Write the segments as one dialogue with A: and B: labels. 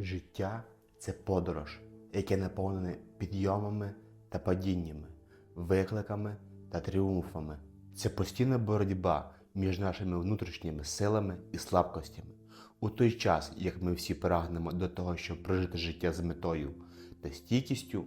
A: Життя це подорож, яке наповнене підйомами та падіннями, викликами та тріумфами. Це постійна боротьба між нашими внутрішніми силами і слабкостями. У той час, як ми всі прагнемо до того, щоб прожити життя з метою та стійкістю,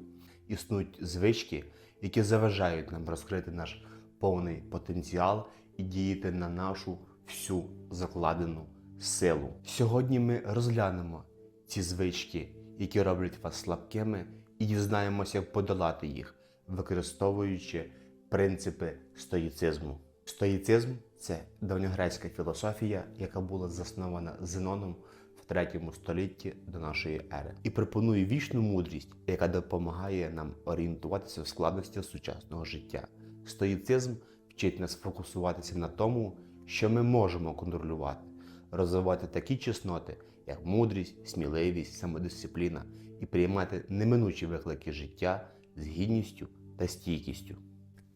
A: існують звички, які заважають нам розкрити наш повний потенціал і діяти на нашу всю закладену силу. Сьогодні ми розглянемо ці звички, які роблять вас слабкими, і дізнаємося, як подолати їх, використовуючи принципи стоїцизму. Стоїцизм це давньогрецька філософія, яка була заснована Зеноном в 3 столітті до нашої ери, і пропонує вічну мудрість, яка допомагає нам орієнтуватися в складності сучасного життя. Стоїцизм вчить нас фокусуватися на тому, що ми можемо контролювати, розвивати такі чесноти, як мудрість, сміливість, самодисципліна, і приймати неминучі виклики життя з гідністю та стійкістю.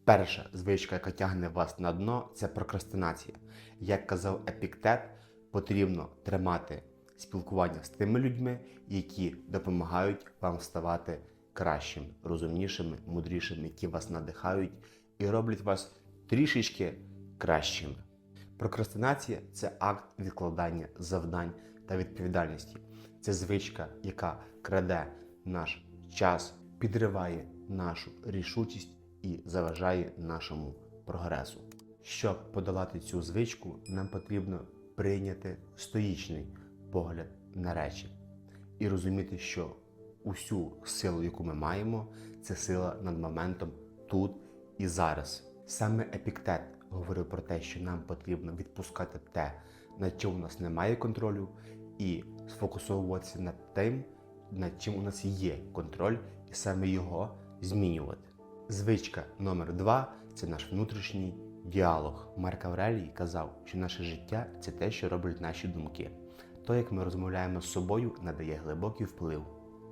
A: Перша звичка, яка тягне вас на дно, це прокрастинація. Як казав Епіктет, потрібно тримати спілкування з тими людьми, які допомагають вам ставати кращими, розумнішими, мудрішими, які вас надихають і роблять вас трішечки кращими. Прокрастинація це акт відкладання завдань та відповідальності. Це звичка, яка краде наш час, підриває нашу рішучість і заважає нашому прогресу. Щоб подолати цю звичку, нам потрібно прийняти стоїчний погляд на речі і розуміти, що усю силу, яку ми маємо, це сила над моментом тут і зараз. Саме Епіктет говорив про те, що нам потрібно відпускати те, над чим у нас немає контролю, і сфокусовуватися над тим, над чим у нас є контроль, і саме його змінювати. Звичка номер два це наш внутрішній діалог. Марк Аврелій казав, що наше життя це те, що роблять наші думки. То, як ми розмовляємо з собою, надає глибокий вплив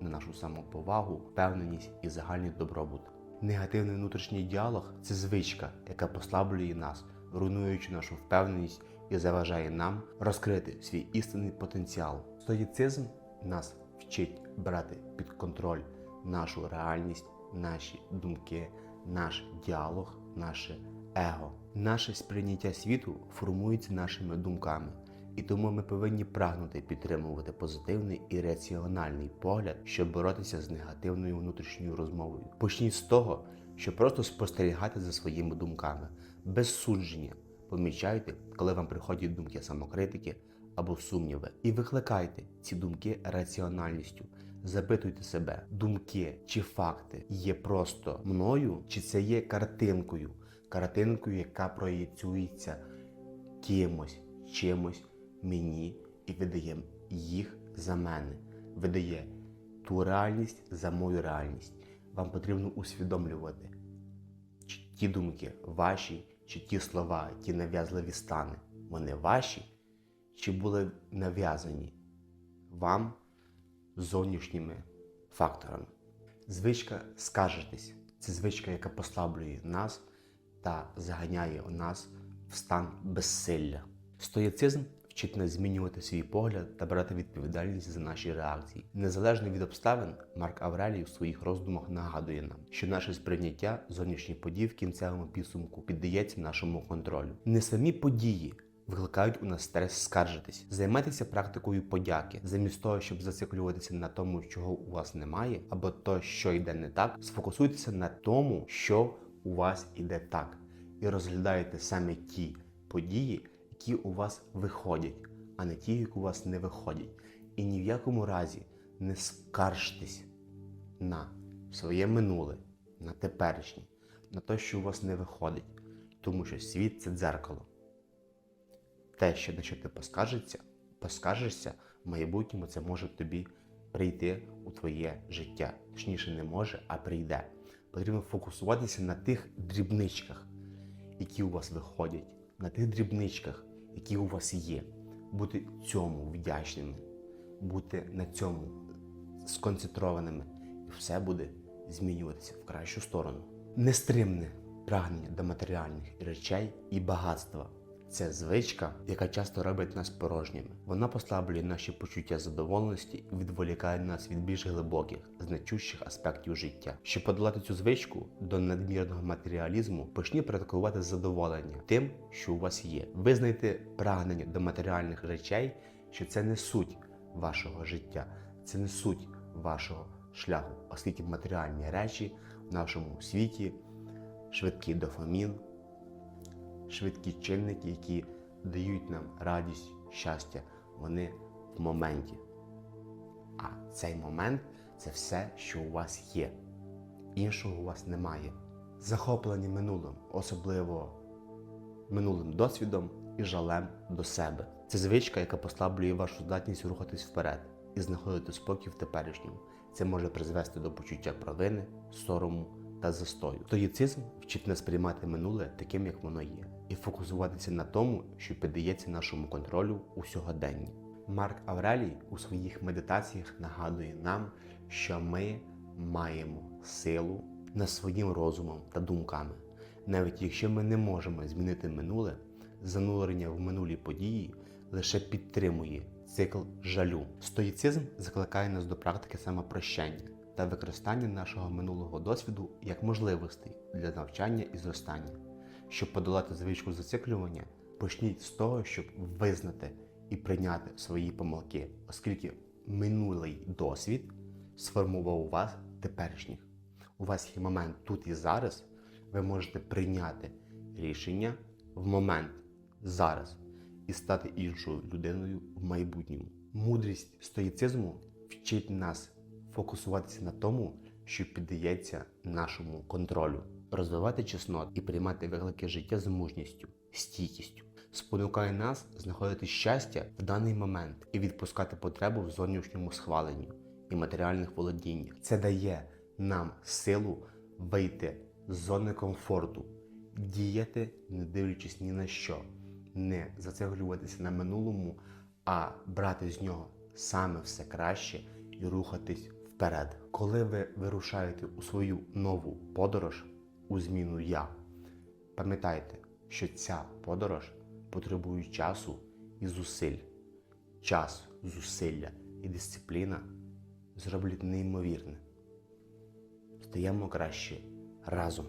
A: на нашу самоповагу, впевненість і загальний добробут. Негативний внутрішній діалог це звичка, яка послаблює нас, руйнуючи нашу впевненість і заважає нам розкрити свій істинний потенціал. Стоїцизм нас вчить брати під контроль нашу реальність, наші думки, наш діалог, наше его. Наше сприйняття світу формується нашими думками. І тому ми повинні прагнути підтримувати позитивний і раціональний погляд, щоб боротися з негативною внутрішньою розмовою. Почніть з того, що просто спостерігати за своїми думками, без судження. Помічайте, коли вам приходять думки самокритики або сумніви, і викликайте ці думки раціональністю. Запитуйте себе, думки чи факти є просто мною, чи це є картинкою, картинкою, яка проєцюється кимось, чимось мені і видає їх за мене, видає ту реальність за мою реальність. Вам потрібно усвідомлювати, чи ті думки ваші, чи ті слова, ті нав'язливі стани, вони ваші, чи були нав'язані вам зовнішніми факторами. Звичка скаржитись це звичка, яка послаблює нас та заганяє нас в стан безсилля. Стоїцизм вчить нас змінювати свій погляд та брати відповідальність за наші реакції. Незалежно від обставин, Марк Аврелій у своїх роздумах нагадує нам, що наше сприйняття зовнішніх подій в кінцевому підсумку піддається нашому контролю. Не самі події. Викликають у нас стрес скаржитись. Займайтеся практикою подяки, замість того, щоб зациклюватися на тому, чого у вас немає, або то, що йде не так, сфокусуйтеся на тому, що у вас іде так, і розглядайте саме ті події, які у вас виходять, а не ті, які у вас не виходять. І ні в якому разі не скаржтесь на своє минуле, на теперішнє, на те, що у вас не виходить, тому що світ це дзеркало. Те, що на що ти поскаржишся, поскаржишся, в майбутньому це може тобі прийти у твоє життя. Точніше, не може, а прийде. Потрібно фокусуватися на тих дрібничках, які у вас виходять, на тих дрібничках, які у вас є. Бути цьому вдячними, бути на цьому сконцентрованими, і все буде змінюватися в кращу сторону. Нестримне прагнення до матеріальних речей і багатства Це звичка, яка часто робить нас порожніми. Вона послаблює наші почуття задоволеності і відволікає нас від більш глибоких, значущих аспектів життя. Щоб подолати цю звичку до надмірного матеріалізму, почні практикувати задоволення тим, що у вас є. Визнайте прагнення до матеріальних речей, що це не суть вашого життя, це не суть вашого шляху, оскільки матеріальні речі в нашому світі швидкий дофамін, швидкі чинники, які дають нам радість, щастя, вони в моменті. А цей момент це все, що у вас є. Іншого у вас немає. Захоплені минулим, особливо минулим досвідом і жалем до себе. Це звичка, яка послаблює вашу здатність рухатись вперед і знаходити спокій в теперішньому. Це може призвести до почуття провини, сорому та застою. Стоїцизм вчить нас приймати минуле таким, як воно є, і фокусуватися на тому, що піддається нашому контролю у сьогоденні. Марк Аврелій у своїх медитаціях нагадує нам, що ми маємо силу над своїм розумом та думками. Навіть якщо ми не можемо змінити минуле, занурення в минулі події лише підтримує цикл жалю. Стоїцизм закликає нас до практики самопрощення та використання нашого минулого досвіду як можливостей для навчання і зростання. Щоб подолати звичку зациклювання, почніть з того, щоб визнати і прийняти свої помилки, оскільки минулий досвід сформував у вас теперішніх. У вас є момент тут і зараз, ви можете прийняти рішення в момент зараз і стати іншою людиною в майбутньому. Мудрість стоїцизму вчить нас фокусуватися на тому, що піддається нашому контролю, розвивати чеснот і приймати виклики життя з мужністю, стійкістю. Спонукає нас знаходити щастя в даний момент і відпускати потребу в зовнішньому схваленні і матеріальних володіннях. Це дає нам силу вийти з зони комфорту, діяти, не дивлячись ні на що, не зациклюватися на минулому, а брати з нього саме все краще і рухатись вперед. Коли ви вирушаєте у свою нову подорож у зміну я, пам'ятайте, що ця подорож потребує часу і зусиль. Час, зусилля і дисципліна зроблять неймовірне. Стаємо краще разом.